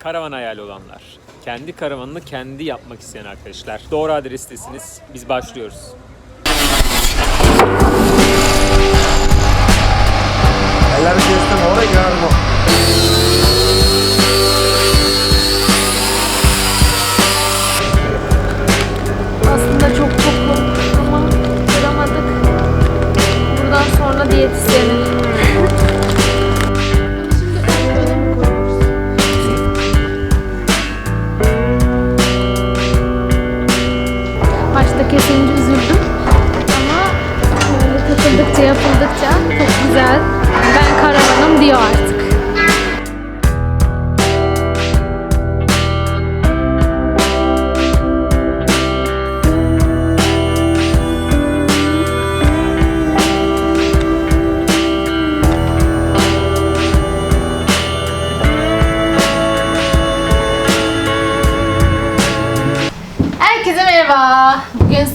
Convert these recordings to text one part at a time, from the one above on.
karavan hayali olanlar, kendi karavanını kendi yapmak isteyen arkadaşlar. Doğru adrestesiniz. Biz başlıyoruz. Elleri kestim oraya yardım. Güzel. Ben karavanım diyor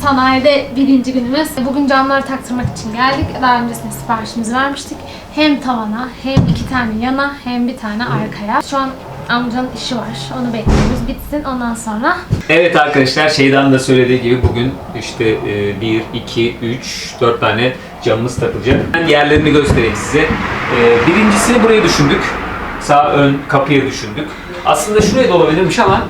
sanayide birinci günümüz. Bugün camları taktırmak için geldik. Daha öncesinde siparişimizi vermiştik. Hem tavana, hem iki tane yana, hem bir tane arkaya. Şu an amcanın işi var. Onu bekliyoruz. Bitsin ondan sonra. Evet arkadaşlar Şeydan da söylediği gibi bugün işte 1, 2, 3, 4 tane camımız takılacak. Ben yerlerini göstereyim size. E, Birincisini buraya düşündük. Sağ ön kapıya düşündük. Aslında şuraya da olabilirmiş ama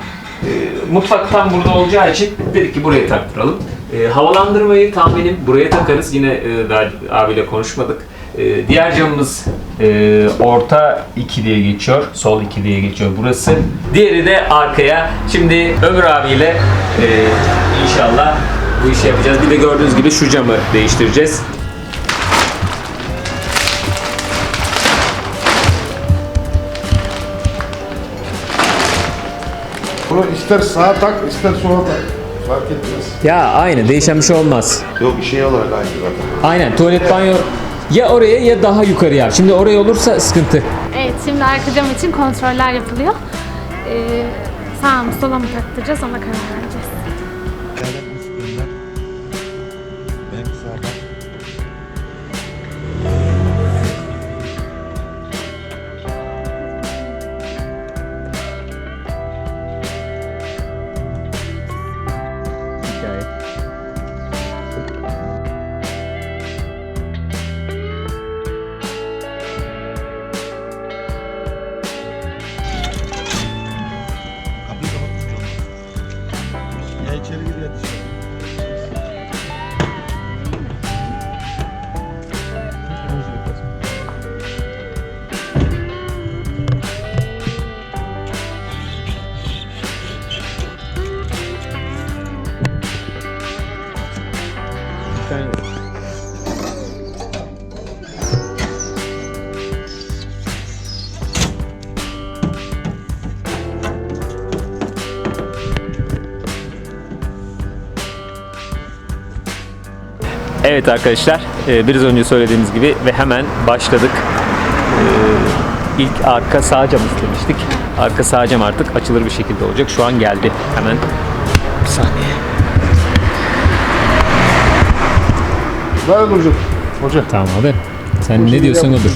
e, mutfak tam burada olacağı için dedik ki buraya taktıralım. E, havalandırmayı tahminim buraya takarız. Yine e, daha abiyle konuşmadık. E, diğer camımız e, orta 2 diye geçiyor. Sol 2 diye geçiyor burası. Diğeri de arkaya. Şimdi Ömür abiyle e, inşallah bu işi yapacağız. Bir de gördüğünüz gibi şu camı değiştireceğiz. Bunu ister sağa tak ister sola tak. Fark etmez. Ya aynı değişen bir şey olmaz. Yok şey olarak aynı zaten. Aynen tuvalet banyo ya oraya ya daha yukarıya. Şimdi oraya olursa sıkıntı. Evet şimdi arka cam için kontroller yapılıyor. Ee, sağ mı sola mı taktıracağız ona karar vereceğiz. Evet arkadaşlar, e, biraz önce söylediğimiz gibi ve hemen başladık. E, İlk arka sağ cam istemiştik. Arka sağ cam artık açılır bir şekilde olacak. Şu an geldi. Hemen bir saniye. Böyle duracak. Hoca. Tamam abi. Sen Bu ne diyorsan odur.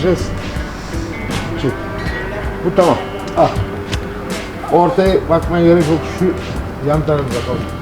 Bu tamam. Ah. Ortaya bakmaya gerek yok. Şu yan tarafı bakalım.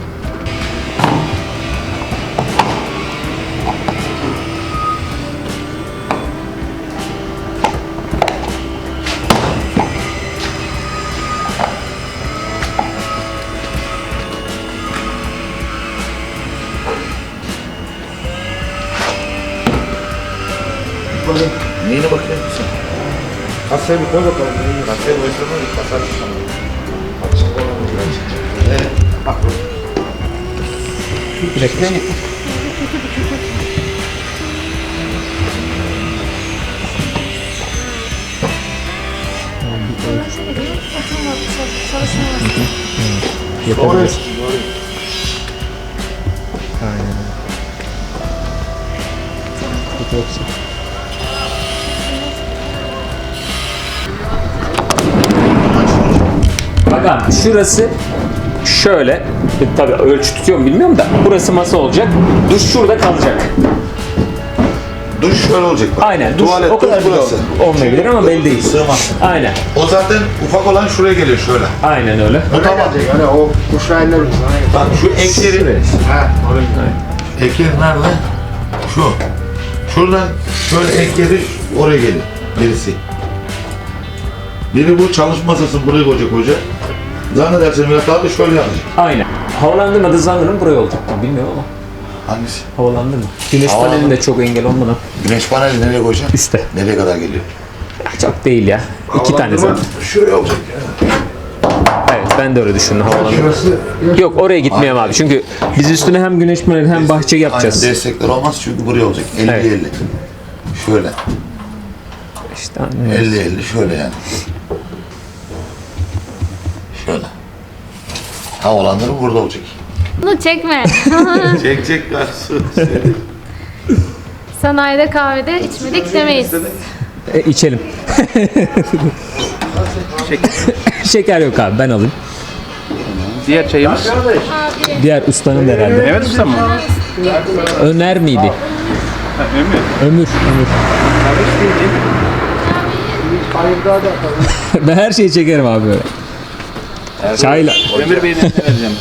Kasaya bir koy bakalım. Kasaya boyasana bir kasar çıkalım. Açık biraz. Evet. Bak. Dakika. Oraya. Yapabiliriz. Aynen. Yoksa. Bakın şurası şöyle e, tabii ölçü tutuyor mu bilmiyorum da burası masa olacak. Duş şurada kalacak. Duş şöyle olacak bak. Aynen. Duş, Tuvalet, o kadar duş bile burası. olmayabilir ama belli değil. Sığmaz. Aynen. O zaten ufak olan şuraya geliyor şöyle. Aynen öyle. Bu tamam. Yani o kuş rayları Bak şu ekleri, Ha, oraya. ekler nerede? Şu. Şuradan şöyle ekleri oraya geliyor. Birisi. Biri bu çalışma masasını buraya koyacak hoca. Yatağı da şöyle yapacak. Aynen. Havalandırmada zannırım buraya olacak. Bilmiyorum ama. Hangisi? Havalandırma. Güneş Havalandırma. panelinde çok engel olmadan. Güneş paneli nereye koyacak? İste. Nereye kadar geliyor? Çok değil ya. İki tane zaten. Şuraya olacak ya. Evet ben de öyle düşündüm havalandırma. Yok oraya gitmeyeyim abi çünkü biz üstüne hem güneş paneli hem bahçe yapacağız. Aynen destekler olmaz çünkü buraya olacak. 50 Evet. 50. Şöyle. İşte anlıyoruz. 50 50 şöyle yani. Havalandırma burada olacak. Bunu çekme. çek çek karşı. Sanayide kahvede içmedik demeyiz. E, içelim. Şeker yok abi ben alayım. Diğer çayımız. Diğer ustanın da herhalde. Evet usta mı? Öner miydi? Ömür. Ömür. Ömür. ben her şeyi çekerim abi böyle. Çayla. Ömür Bey'in vereceğim.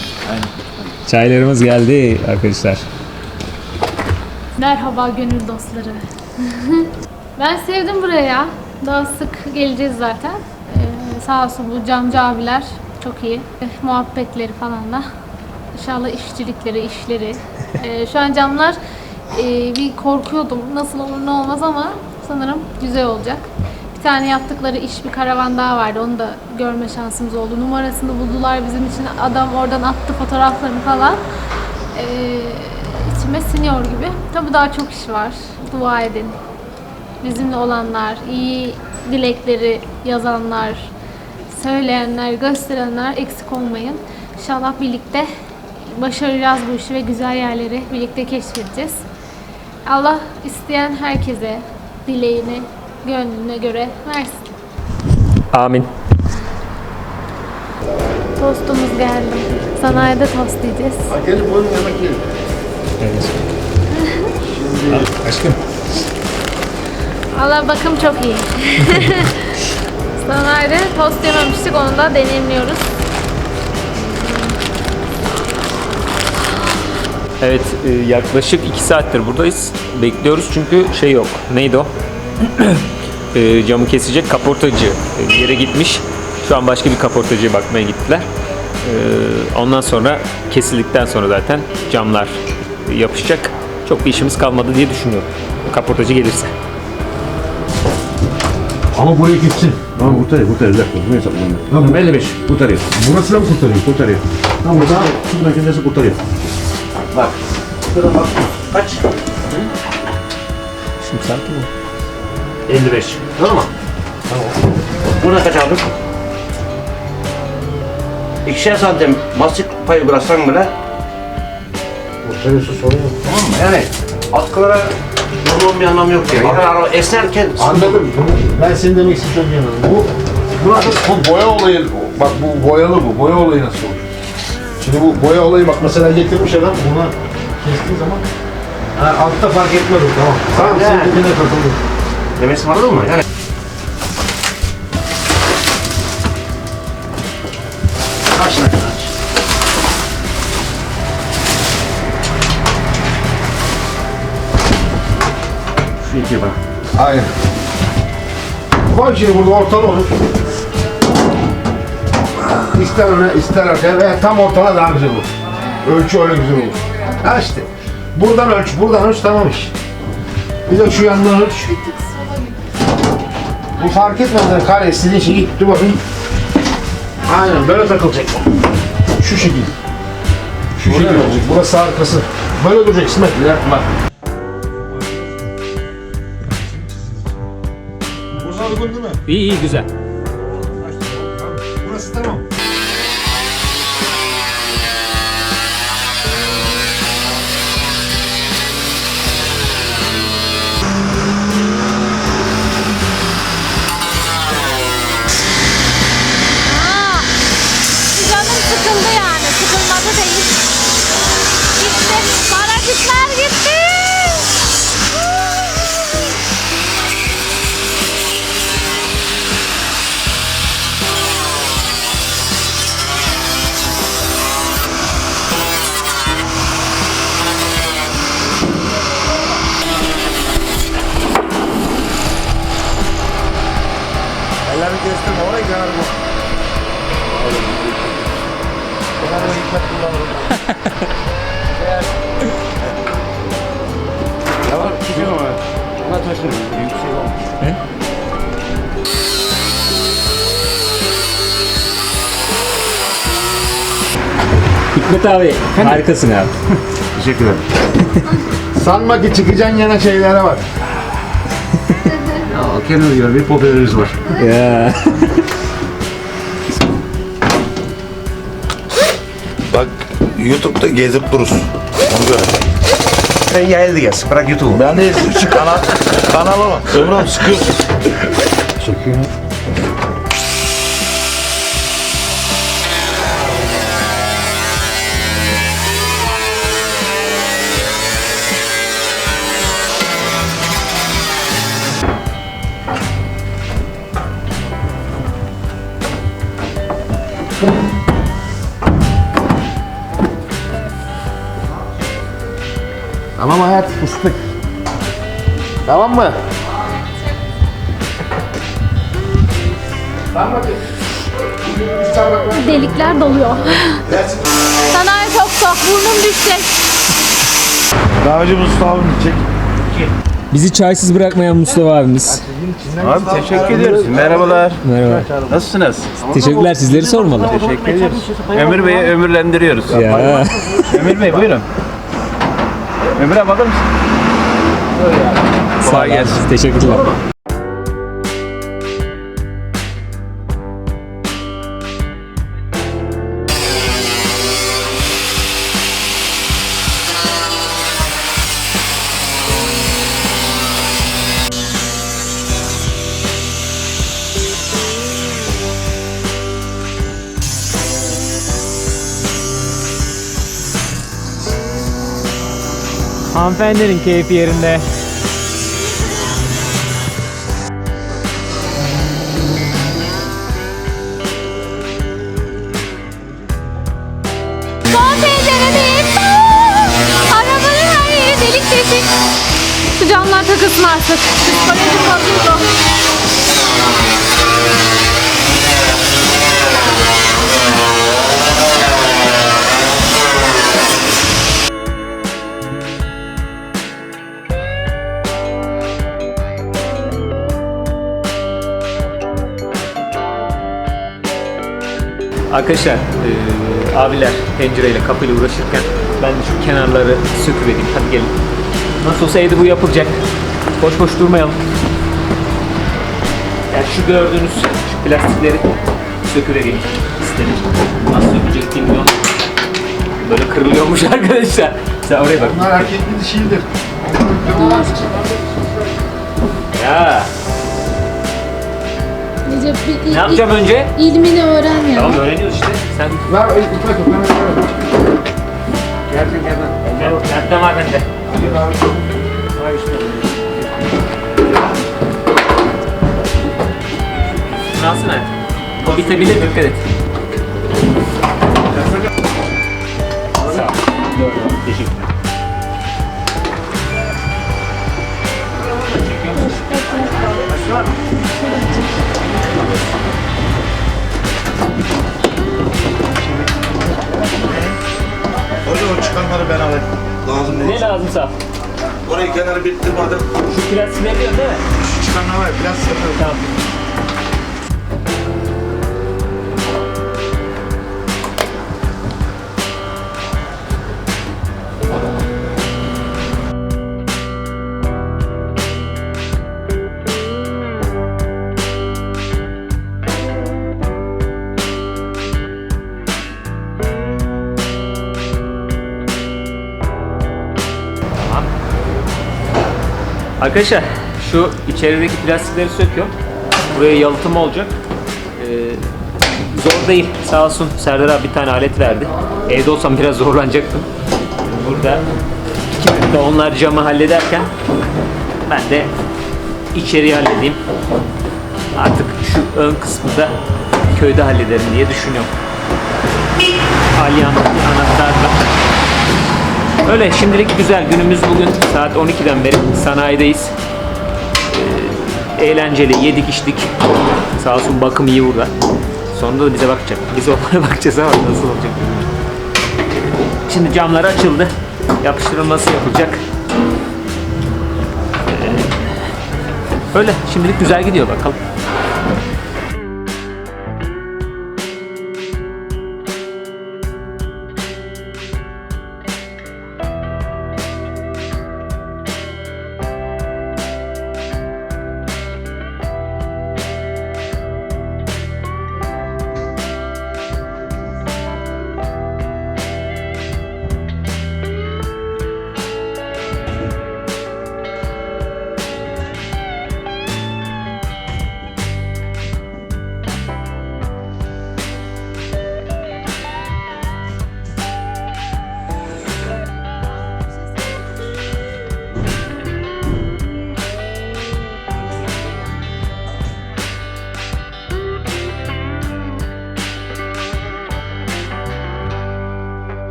Çaylarımız geldi arkadaşlar. Merhaba gönül dostları. ben sevdim buraya ya. Daha sık geleceğiz zaten. Ee, sağ olsun bu camcı abiler çok iyi. Muhabbetleri falan da. İnşallah işçilikleri, işleri. Ee, şu an camlar e, bir korkuyordum. Nasıl olur ne olmaz ama sanırım güzel olacak. Bir tane yaptıkları iş bir karavan daha vardı. Onu da görme şansımız oldu. Numarasını buldular bizim için. Adam oradan attı fotoğraflarını falan. Ee, içime siniyor gibi. Tabii daha çok iş var. Dua edin. Bizimle olanlar, iyi dilekleri yazanlar, söyleyenler, gösterenler eksik olmayın. İnşallah birlikte başaracağız bu işi ve güzel yerleri birlikte keşfedeceğiz. Allah isteyen herkese dileğini gönlüne göre versin. Amin. Tostumuz geldi. Sanayide tost yiyeceğiz. Gelin buyurun yemek yiyin. Aşkım. Valla bakım çok iyi. Sanayide tost yememiştik onu da deneyimliyoruz. Evet e, yaklaşık 2 saattir buradayız. Bekliyoruz çünkü şey yok. Neydi o? E, camı kesecek kaportacı e, yere gitmiş. Şu an başka bir kaportacıya bakmaya gittiler. E, Ondan sonra kesildikten sonra zaten camlar yapışacak. Çok bir işimiz kalmadı diye düşünüyorum. Kaportacı gelirse. Ama burayı gitsin. Tamam kurtarıyor, kurtarıyor. Bir dakika, bunu hesaplayalım. Tamam, 55. Kurtarıyor. Burası da mı kurtarıyor? Kurtarıyor. Tamam, burada su makinesi kurtarıyor. Bak. Şurada bak. Kaç? Şimdi sakin ol. 55. Tamam mı? Tamam. Burada kaç aldık? İkişer santim mastik payı bıraksan bile Kurtarıyorsa sorun yok. tamam mı? Yani atkılara yorulun bir anlamı yok yani. Yani araba esnerken Anladım. Ben senin demek istediğini anladım. Bu, burada bu boya olayı, bak bu boyalı bu. Boya olayı nasıl olur? Şimdi bu boya olayı bak mesela getirmiş adam buna kestiği zaman ha, altta fark etmez o tamam. Tamam Yani. senin dediğine katıldım. Demesi anladın mı? Yani kaç ne kadar? Şu iki bak. Aynen. Koy şimdi burada ortalı olur. İster öne ister arkaya veya tam ortala daha güzel olur. Ölçü öyle güzel olur. Ha işte. Buradan ölç, buradan ölç tamam iş. Bir de şu yandan ölç. Bu fark etmez yani kare istediğin şey git dur bakayım. Aynen böyle takılacak. Şu şekil. Şu şekil olacak. Burası arkası. Böyle duracak İsmet. Bir dakika bak. Burası uygun değil mi? İyi iyi güzel. Burası tamam. Hikmet abi harikasın abi. Teşekkür ederim. Sanma ki çıkacaksın yana şeylere bak. Ya, kenar yer bir popülerimiz var. Ya. Bak YouTube'da gezip durursun. Onu göre. Sen yayıldı gelsin. Bırak YouTube'u. Ben de şu kanal, kanala bak. Ömrüm sıkıyorsun. Çekiyor. Tamam hayat fıstık. Tamam mı? Delikler doluyor. Sanayi çok soğuk. Burnum düşecek. Davacı Mustafa çek. Bizi çaysız bırakmayan Mustafa abimiz. Abi teşekkür ediyoruz. Merhabalar. Merhaba. Nasılsınız? Teşekkürler sizleri sormalı. Teşekkür ediyoruz. Ömür Bey'i ömürlendiriyoruz. Ya. Ömür Bey buyurun. Abi alır mısın? Kolay gelsin. Teşekkürler. Hanımefendinin keyfi yerinde. Son penceredeyim. Arabanın her yeri delik deşik. Şu camlar takılsın artık. Psikolojim bozuldu. Arkadaşlar, eee, abiler pencereyle kapıyla uğraşırken ben de şu kenarları söküvereyim. Hadi gelin. Nasıl olsa evde bu yapılacak. Boş boş durmayalım. Yani şu gördüğünüz şu plastikleri söküvereyim istedim. Nasıl sökecek bilmiyorum. Böyle kırılıyormuş arkadaşlar. Sen oraya bak. Bunlar erkekli dişidir. Bir ne yapacağım önce? ilmini öğren ya. Tamam öğreniyoruz işte. Sen Ver o ipi tut. Ben ver. Geldin gel. Nerede var bende? Şunu alsana. O bitebilir dikkat et. Sağ ol. Teşekkürler. O çıkanları ben alayım. Lazım Ne değil. lazımsa. Orayı kenarı bitirmedim. Şu plastikleri diyorsun değil mi? Şu çıkanlar var ya. Tamam. Tamam. Arkadaşlar şu içerideki plastikleri söküyorum. Buraya yalıtım olacak. Ee, zor değil. Sağ olsun Serdar abi bir tane alet verdi. Evde olsam biraz zorlanacaktım. Burada iki dakika onlar camı hallederken ben de içeriği halledeyim. Artık şu ön kısmı da köyde hallederim diye düşünüyorum. Alyan anahtarla. Öyle şimdilik güzel. Günümüz bugün saat 12'den beri sanayideyiz. Ee, eğlenceli, yedik içtik. Sağ olsun bakım iyi burada. Sonunda da bize bakacak. Biz onlara bakacağız ama nasıl olacak bilmiyorum. Şimdi camlar açıldı. Yapıştırılması yapılacak. Ee, Öyle şimdilik güzel gidiyor bakalım.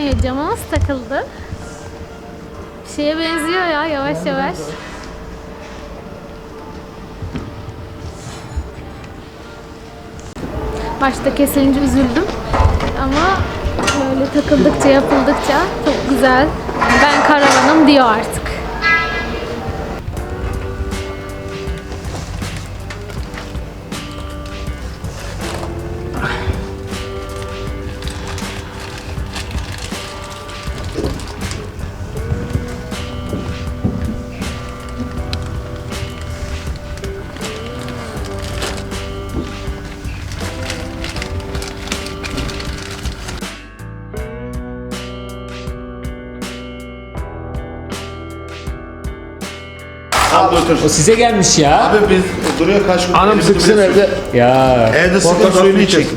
Banyo camımız takıldı. Bir şeye benziyor ya yavaş yavaş. Başta kesilince üzüldüm. Ama böyle takıldıkça yapıldıkça çok güzel. Ben karavanım diyor artık. O size gelmiş ya. Abi biz duruyor kaç gün. Anam elimizi sıksın bile- evde. Ya. Evde sıkın suyunu içecek.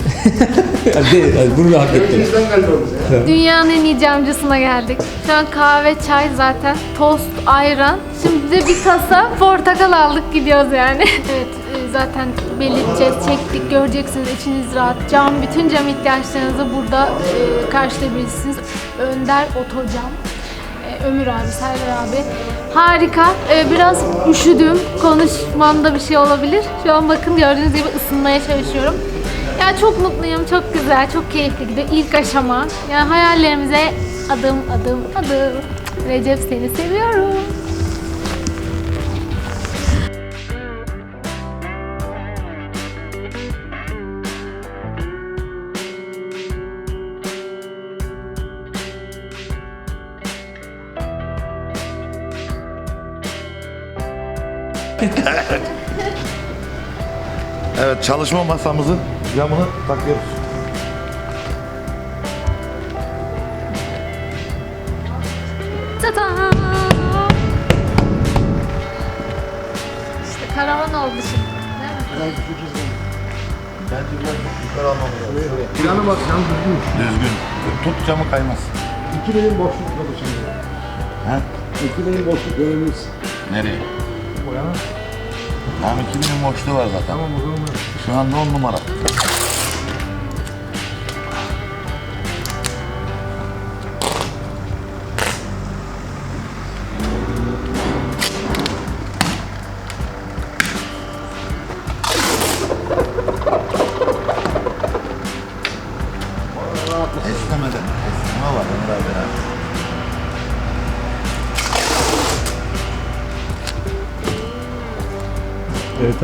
Hadi, hadi bunu hak. Bizden geldi o bize. Dünyanın en iyi camcısına geldik. Şu an kahve, çay zaten. Tost, ayran. Şimdi de bir kasa portakal aldık gidiyoruz yani. evet e, zaten belirteceğiz, çektik, göreceksiniz içiniz rahat. Cam, bütün cam ihtiyaçlarınızı burada e, karşılayabilirsiniz. Önder Otocam. Ömür abi, Serdar abi. Harika. E, biraz üşüdüm. Konuşmamda bir şey olabilir. Şu an bakın gördüğünüz gibi ısınmaya çalışıyorum. Ya çok mutluyum, çok güzel, çok keyifli gidiyor. İlk aşama. Yani hayallerimize adım adım adım. Recep seni seviyorum. Evet çalışma masamızın camını takıyoruz. Ta-ta! İşte karavan oldu şimdi. Değil mi? Bence biraz yukarı almamız lazım. Planı bak sen düzgün. Düzgün. Tut camı kaymaz. İki benim boşluk kaldı şimdi. He? İki benim boşluk görevimiz. Nereye? O yana. Tamam 2000'in boşluğu var zaten. Tamam o zaman. Şu anda 10 numara.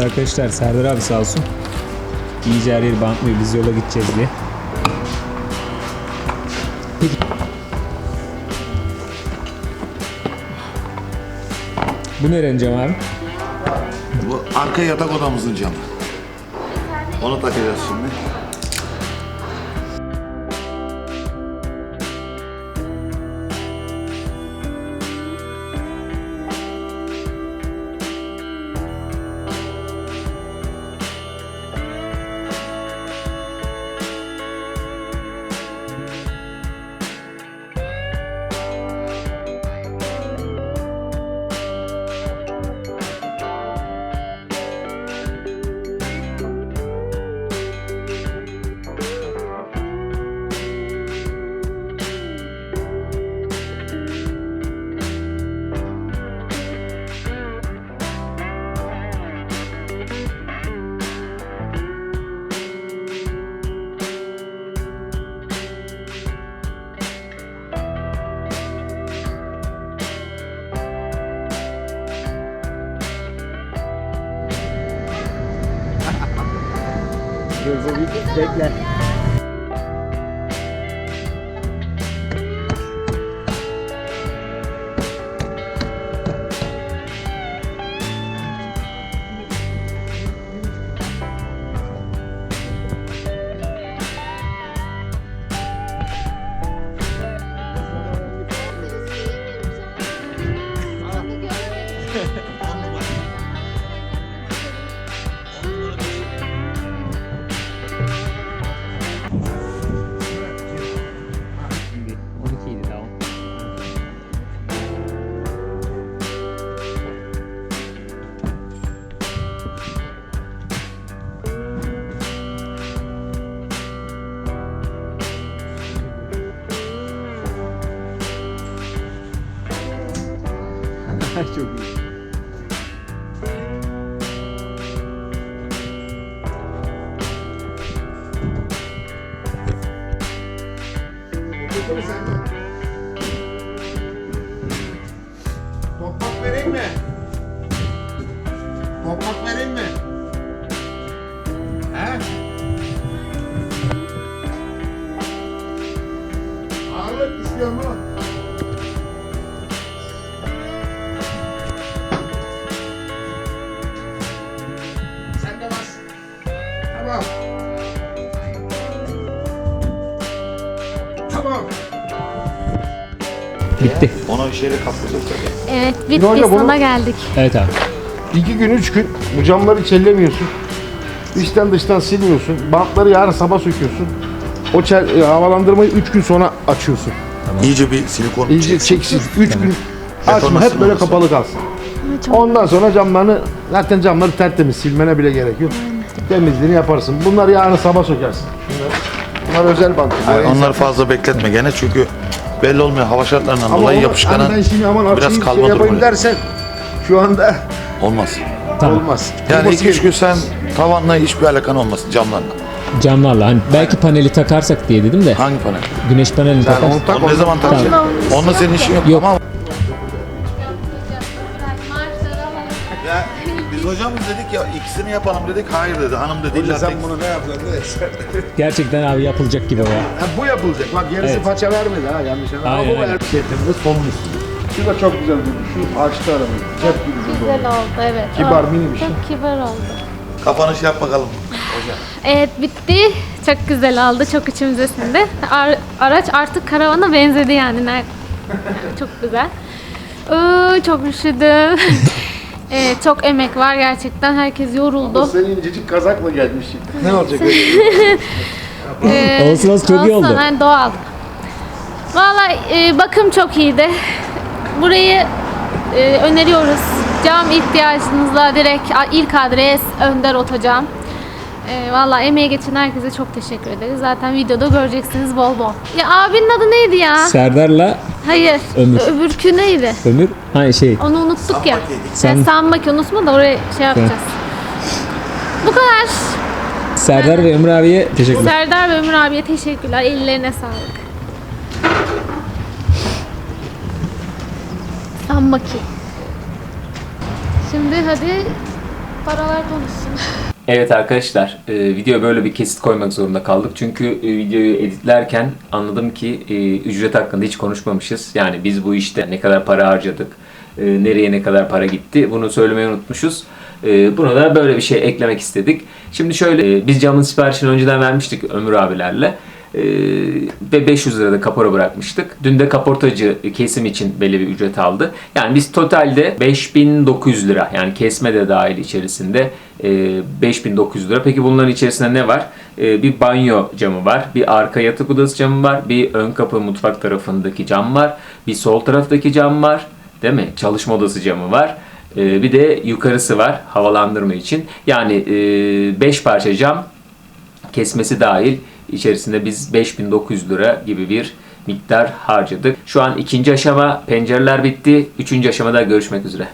Arkadaşlar Serdar abi sağ olsun. İyice her yeri bantlıyor biz yola gideceğiz diye. Peki. Bu nerenin camı abi? Bu arka yatak odamızın camı. Onu takacağız şimdi. Bekle. Çok iyi. Bitti. Ona şeyle kaplayacak tabii. Evet bitti sona bunun? geldik. Evet abi. İki gün, üç gün bu camları çellemiyorsun. İçten dıştan silmiyorsun. Bantları yarın sabah söküyorsun. O çel, e, havalandırmayı üç gün sonra açıyorsun. İyice bir silikon İyice çeksin. Üç gün açma. Hep böyle kapalı kalsın. Ondan sonra camlarını zaten camları tertemiz. Silmene bile gerek yok. Temizliğini yaparsın. Bunları yarın sabah sökersin. Bunlar, bunlar özel bant. Hayır, onları fazla bekletme gene çünkü belli olmuyor hava şartlarından Ama dolayı yapışkanın hani ben şimdi aman biraz kalma şey yapayım durumu. dersen şu anda olmaz. Tamam. olmaz. Yani Olması ilk üç gün sen tavanla hiçbir alakan olmasın camlarla. Camlarla hani belki paneli takarsak diye dedim de Hangi panel? güneş panelini Yani takar. onu tak, Onu ne zaman takacaksın? Onunla senin işin yok. Yok. Tamam. Biz hocamız dedik ya ikisini yapalım dedik. Hayır dedi. Hanım dedi. İlla sen bunu ne yapacaksın? Gerçekten abi yapılacak gibi o ya. Ha, bu yapılacak. Bak yarısı Evet. paça vermedi ha yanlış anlama. Aynen, Ama bu aynen. üstü. Şu da çok güzel durdu. Şu ağaçta arabayı. Cep gibi durdu. güzel oldu evet. Kibar, oldu. mini bir şey. Çok kibar oldu. Kapanış yap bakalım. Evet bitti. Çok güzel oldu. Çok içimize sindi. Ar- araç artık karavana benzedi yani. Ne- çok güzel. Oo, çok üşüdüm. evet, çok emek var gerçekten. Herkes yoruldu. Sen incecik kazakla gelmişsin. Ne olacak? Ee, Olsun olsun, çok iyi oldu. hani doğal. Vallahi e, bakım çok iyiydi. Burayı e, öneriyoruz. Cam ihtiyacınızla direkt a- ilk adres Önder Otocam. E, vallahi emeği geçen herkese çok teşekkür ederiz. Zaten videoda göreceksiniz bol bol. Ya abinin adı neydi ya? Serdar'la Hayır. Ömür. Öbürkü neydi? Ömür. Hani şey. Onu unuttuk ya. Sen- Sen sanmak unutma da oraya şey yapacağız. Bu kadar. Serdar ve Ömür abiye teşekkürler. Serdar ve Ömür abiye teşekkürler. Ellerine sağlık. Sanmaki. Şimdi hadi paralar konuşsun. Evet arkadaşlar, e, videoya böyle bir kesit koymak zorunda kaldık. Çünkü e, videoyu editlerken anladım ki e, ücret hakkında hiç konuşmamışız. Yani biz bu işte ne kadar para harcadık, e, nereye ne kadar para gitti bunu söylemeyi unutmuşuz. E, bunu da böyle bir şey eklemek istedik. Şimdi şöyle, e, biz camın siparişini önceden vermiştik Ömür abilerle. E, ve 500 lirada kapora bırakmıştık. Dün de kaportacı kesim için belli bir ücret aldı. Yani biz totalde 5900 lira yani kesme de dahil içerisinde e, 5900 lira. Peki bunların içerisinde ne var? E, bir banyo camı var, bir arka yatak odası camı var, bir ön kapı mutfak tarafındaki cam var, bir sol taraftaki cam var, değil mi? Çalışma odası camı var. E, bir de yukarısı var havalandırma için. Yani 5 parça cam kesmesi dahil içerisinde biz 5900 lira gibi bir miktar harcadık. Şu an ikinci aşama pencereler bitti. Üçüncü aşamada görüşmek üzere.